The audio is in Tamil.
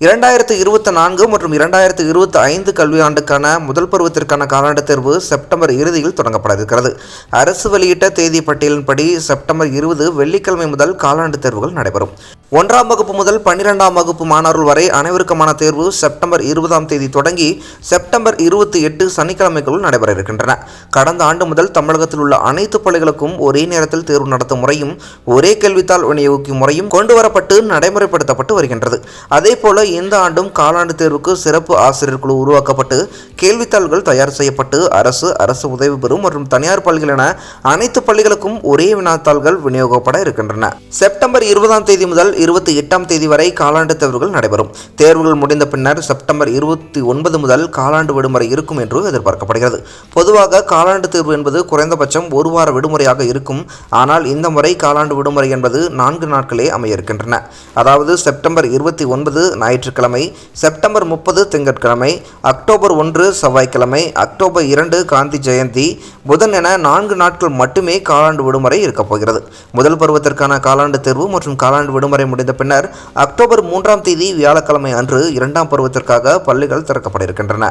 இரண்டாயிரத்து இருபத்தி நான்கு மற்றும் இரண்டாயிரத்து இருபத்தி ஐந்து கல்வியாண்டுக்கான முதல் பருவத்திற்கான காலாண்டு தேர்வு செப்டம்பர் இறுதியில் தொடங்கப்பட இருக்கிறது அரசு வெளியிட்ட தேதி பட்டியலின்படி செப்டம்பர் இருபது வெள்ளிக்கிழமை முதல் காலாண்டு தேர்வுகள் நடைபெறும். ஒன்றாம் வகுப்பு முதல் பன்னிரெண்டாம் வகுப்பு மாணவர்கள் வரை அனைவருக்குமான தேர்வு செப்டம்பர் இருபதாம் தேதி தொடங்கி செப்டம்பர் இருபத்தி எட்டு சனிக்கிழமைக்குள் நடைபெற இருக்கின்றன கடந்த ஆண்டு முதல் தமிழகத்தில் உள்ள அனைத்து பள்ளிகளுக்கும் ஒரே நேரத்தில் தேர்வு நடத்தும் முறையும் ஒரே கேள்வித்தாள் விநியோகிக்கும் முறையும் கொண்டுவரப்பட்டு நடைமுறைப்படுத்தப்பட்டு வருகின்றது. அதேபோல இந்த ஆண்டும் காலாண்டு தேர்வுக்கு சிறப்பு ஆசிரியர் குழு உருவாக்கப்பட்டு கேள்வித்தாள்கள் தயார் செய்யப்பட்டு அரசு அரசு உதவி பெறும் மற்றும் தனியார் பள்ளிகள் என அனைத்து பள்ளிகளுக்கும் ஒரே வினாத்தாள்கள் விநியோகப்பட இருக்கின்றன. செப்டம்பர் இருபதாம் தேதி முதல் இருபத்தி எட்டாம் தேதி வரை காலாண்டு தேர்வுகள் நடைபெறும். தேர்வுகள் முடிந்த பின்னர் செப்டம்பர் இருபத்தி ஒன்பது முதல் காலாண்டு விடுமுறை இருக்கும் என்று எதிர்பார்க்கப்படுகிறது. பொதுவாக காலாண்டு தேர்வு என்பது குறைந்தபட்சம் ஒரு வார விடுமுறையாக இருக்கும். ஆனால் இந்த முறை காலாண்டு விடுமுறை என்பது நான்கு நாட்களே அமைய இருக்கின்றன. அதாவது செப்டம்பர் இருபத்தி ஒன்பது ஞாயிற்றுக்கிழமை செப்டம்பர் முப்பது திங்கட்கிழமை அக்டோபர் ஒன்று செவ்வாய்க்கிழமை அக்டோபர் இரண்டு காந்தி ஜெயந்தி புதன் என நான்கு நாட்கள் மட்டுமே காலாண்டு விடுமுறை இருக்கப் போகிறது. முதல் பருவத்திற்கான காலாண்டு தேர்வு மற்றும் காலாண்டு விடுமுறை முடிந்த பின்னர் அக்டோபர் மூன்றாம் தேதி வியாழக்கிழமை அன்று இரண்டாம் பருவத்திற்காக பள்ளிகள் திறக்கப்பட இருக்கின்றன